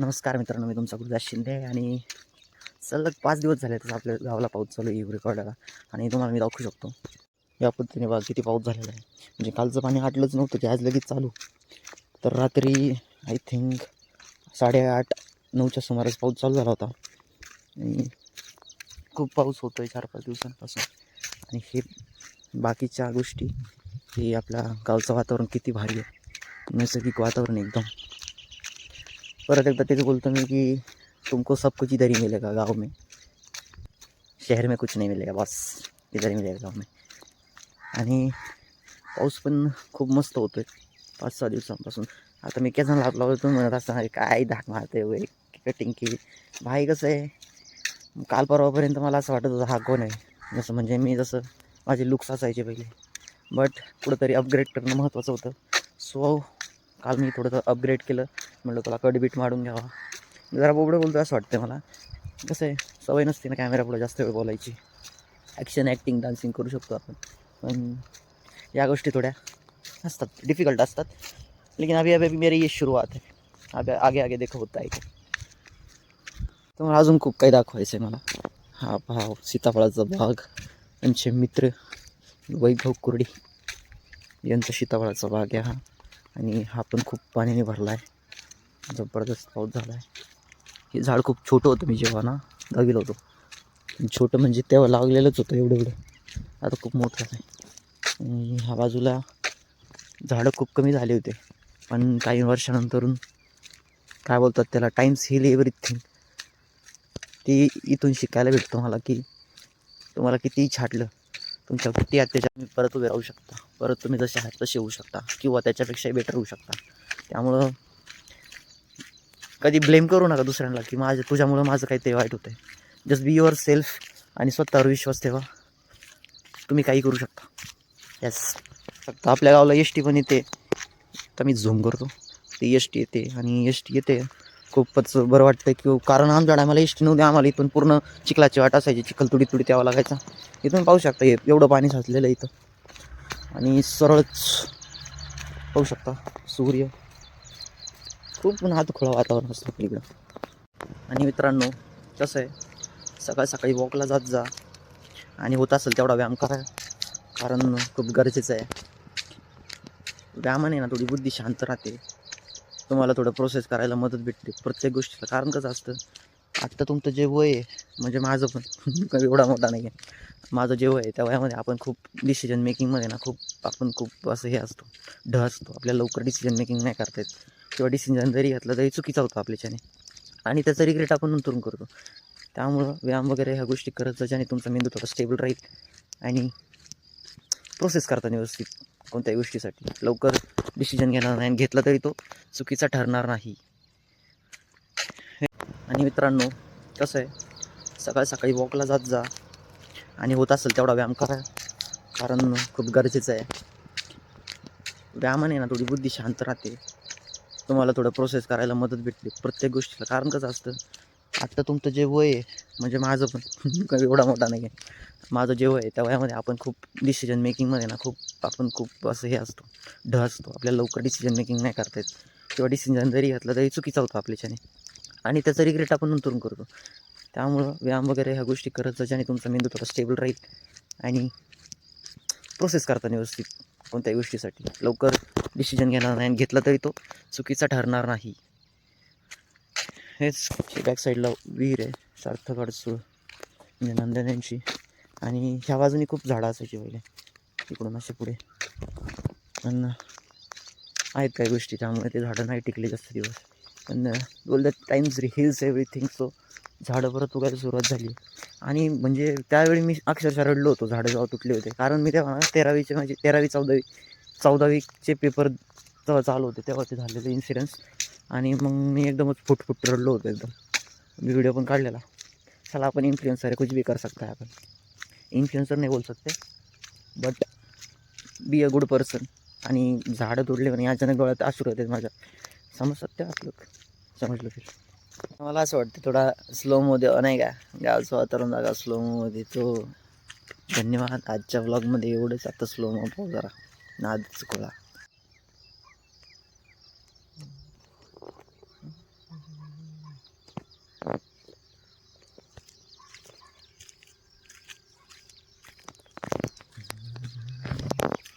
नमस्कार मित्रांनो मी तुमचा गुरुदास शिंदे आणि सलग पाच दिवस झाले तसं आपल्या गावाला पाऊस चालू आहे रेकॉर्डाला आणि तुम्हाला मी दाखवू शकतो या पद्धतीने बघा किती पाऊस झालेला आहे. म्हणजे कालचं पाणी आटलंच नव्हतं की आज लगेच चालू. तर रात्री आय थिंक साडेआठ नऊच्या सुमारास पाऊस चालू झाला होता. आणि खूप पाऊस होतो आहे चार पाच दिवसांपासून. आणि हे बाकीच्या गोष्टी हे आपल्या गावचं वातावरण किती भारी आहे. नैसर्गिक वातावरण एकदम. परत एकदा तेच बोलतो मी कि तुमको सब कुछ इधर ही मिलेगा गाँव में। शहर में कुछ नहीं मिलेगा बस इधर ही मिलेगा गाँव में। आणि पाऊस पण खूप मस्त होतो आहे पाच सहा दिवसांपासून। आता मी केसन लागला होतो म्हणत असणार काय धाक मारते वगैरे कटिंग की भाई कसं आहे काल परवापर्यंत मला असं वाटत होतं हा कोण आहे? जसं म्हणजे मी जसं माझे लुक्स असायचे पहिले. बट कुठंतरी अपग्रेड करणं महत्त्वाचं होतं. सो काल मी थोडंसं अपग्रेड केलं. म्हटलं तुला कडबीट मारून घ्यावा. जरा बोबडं बोलतो असं वाटतं मला. कसं आहे सवय नसते ना कॅमेरा पुढे जास्त वेळ बोलायची. ॲक्शन ॲक्टिंग डान्सिंग करू शकतो आपण. पण या गोष्टी थोड्या असतात डिफिकल्ट असतात. लेकिन अभी अभी अभी मेरी ये सुरुवात आहे. आगे आगे आगे देखो होता आहे तुम्हाला अजून खूप काही दाखवायचं आहे मला. हा भाव सीताफळाचा बाग यांचे मित्र वैभव कुर्डी यांचा सीताफळाचा बाग आहे हा. आणि हा पण खूप पाण्याने भरला आहे जबरदस्त पाऊस झाला आहे हे झाड खूप छोटं होतं मी जेव्हा ना दहावीला होतो. छोटं म्हणजे तेव्हा लागलेलंच होतं एवढं एवढं. आता खूप मोठं आहे ह्या बाजूला झाडं खूप कमी झाले होते. पण काही वर्षानंतरून काय बोलतात त्याला टाईम्स हिल एव्हरीथिंग ती इथून शिकायला भेटतो मला की तुम्हाला कितीही छाटलं. तुमच्या किती अत्याचार तुम्ही परत उभे राहू शकता. परत तुम्ही जसे आहात तसे होऊ शकता. किंवा त्याच्यापेक्षाही बेटर होऊ शकता. त्यामुळं कधी ब्लेम करू नका दुसऱ्यांना की माझ्या तुझ्यामुळं माझं काही ते वाईट होतं आहे जस्ट बी युअर सेल्फ आणि स्वतःवर विश्वास ठेवा. तुम्ही काही करू शकता. येस फक्त आपल्या गावाला एस टी पण येते. तर मी झूम करतो. ती एस टी येते आणि एस टी येते. खूपच बरं वाटतं की कारण आमच्या टायमाला एस टी नव्हती. आम्हाला इथून पूर्ण चिखलाची वाट असायची. चिखल तुडी तुडी त्यावा लागायचा. इथून पाहू शकता. हे एवढं पाणी साचलेलं इथं. आणि सरळच पाहू शकता. सूर्य. खूप हातखोळा वातावरण असतं आपल्या इकडं. आणि मित्रांनो कसं आहे? सकाळ सकाळी वॉकला जात जा. आणि होत असेल तेवढा व्यायाम करा. कारण खूप गरजेचं आहे. व्यायामाने ना थोडी बुद्धी शांत राहते. तुम्हाला थोडं प्रोसेस करायला मदत भेटते. प्रत्येक गोष्टीला कारण कसं असतं? आत्ता तुमचं जे वय आहे म्हणजे माझं पण. एवढा मोठा नाही आहे माझं जे वय आहे त्या वयामध्ये आपण खूप डिसिजन मेकिंगमध्ये ना खूप आपण खूप असं हे असतो. ढ असतो. आपल्याला लवकर डिसिजन मेकिंग नाही करता येत. किंवा डिसिजन जरी घेतलं तरी चुकीचा होतो आपल्याच्याने आणि त्याचा रिग्रेट आपण नंतरून करतो. त्यामुळं व्यायाम वगैरे ह्या गोष्टी करत जा ज्याने तुमचा मेंदू थोडा स्टेबल राहील आणि प्रोसेस करताना व्यवस्थित कोणत्याही गोष्टीसाठी. लवकर डिसिजन घेणार नाही आणि घेतला तरी तो चुकीचा ठरणार नाही. आणि मित्रांनो कसं आहे? सकाळ सकाळी वॉकला जात जा. आणि होत असेल तेवढा व्यायाम करा. कारण खूप गरजेचं आहे. व्यायामाने ना थोडी बुद्धी शांत राहते. तुम्हाला थोडं प्रोसेस करायला मदत भेटली प्रत्येक गोष्टीला. कारण कसं असतं आत्ता तुमचं जे वय आहे म्हणजे माझं पण काही एवढा मोठा नाही आहे माझं जे वय आहे त्या वयामध्ये आपण खूप डिसिजन मेकिंगमध्ये ना खूप आपण खूप असं हे असतो ढ असतो. आपल्याला लवकर डिसिजन मेकिंग नाही करता येत. किंवा डिसिजन जरी घेतलं तरी चुकीचा होतो आपल्याच्याने आणि त्याचा रिग्रेट आपण नंतरून करतो. त्यामुळं व्यायाम वगैरे ह्या गोष्टी करत जा ज्याने तुमचा मेंदू थोडा स्टेबल राहील आणि प्रोसेस करताना व्यवस्थित कोणत्याही गोष्टीसाठी. लवकर डिसिजन घेणार नाही आणि घेतला तरी तो चुकीचा ठरणार नाही. हेच बॅक साईडला विहीर आहे. सार्थक अडसूळ म्हणजे नंदन्यांची आणि ह्या बाजूनी खूप झाडं असायची पहिले. तिकडून असे पुढे. पण आहेत काही गोष्टी त्यामुळे ते झाडं नाही टिकले जास्त दिवस. पण बोल that times heals everything so झाडं परत उगायला सुरुवात झाली. आणि म्हणजे त्यावेळी मी अक्षरशः रडलो होतो. झाडं जेव्हा तुटले होते. कारण मी तेव्हा तेरावीचे माझे तेरावी चौदावी चौदावीचे पेपर जेव्हा चालू होते तेव्हा ते झालेले इन्सिडन्स आणि मग मी एकदमच फुटफुट रडलो होतो एकदम. मी व्हिडिओ पण काढलेला. चला आपण इन्फ्लुएन्सर आहे कुछ भी कर सकता है आपण. इन्फ्लुएन्सर नाही बोल सकते but be a good person आणि झाडं तोडले आणि अचानक डोळ्यात आश्रू होते माझ्या. समजतात ते आपलं समजलं की. मला असं वाटतं थोडा स्लोमध्ये नाही का? गावचं वातावरण जागा स्लोमध्ये तो धन्यवाद. आजच्या ब्लॉगमध्ये एवढंच. आता स्लोमो पाहू जरा. nada de colar.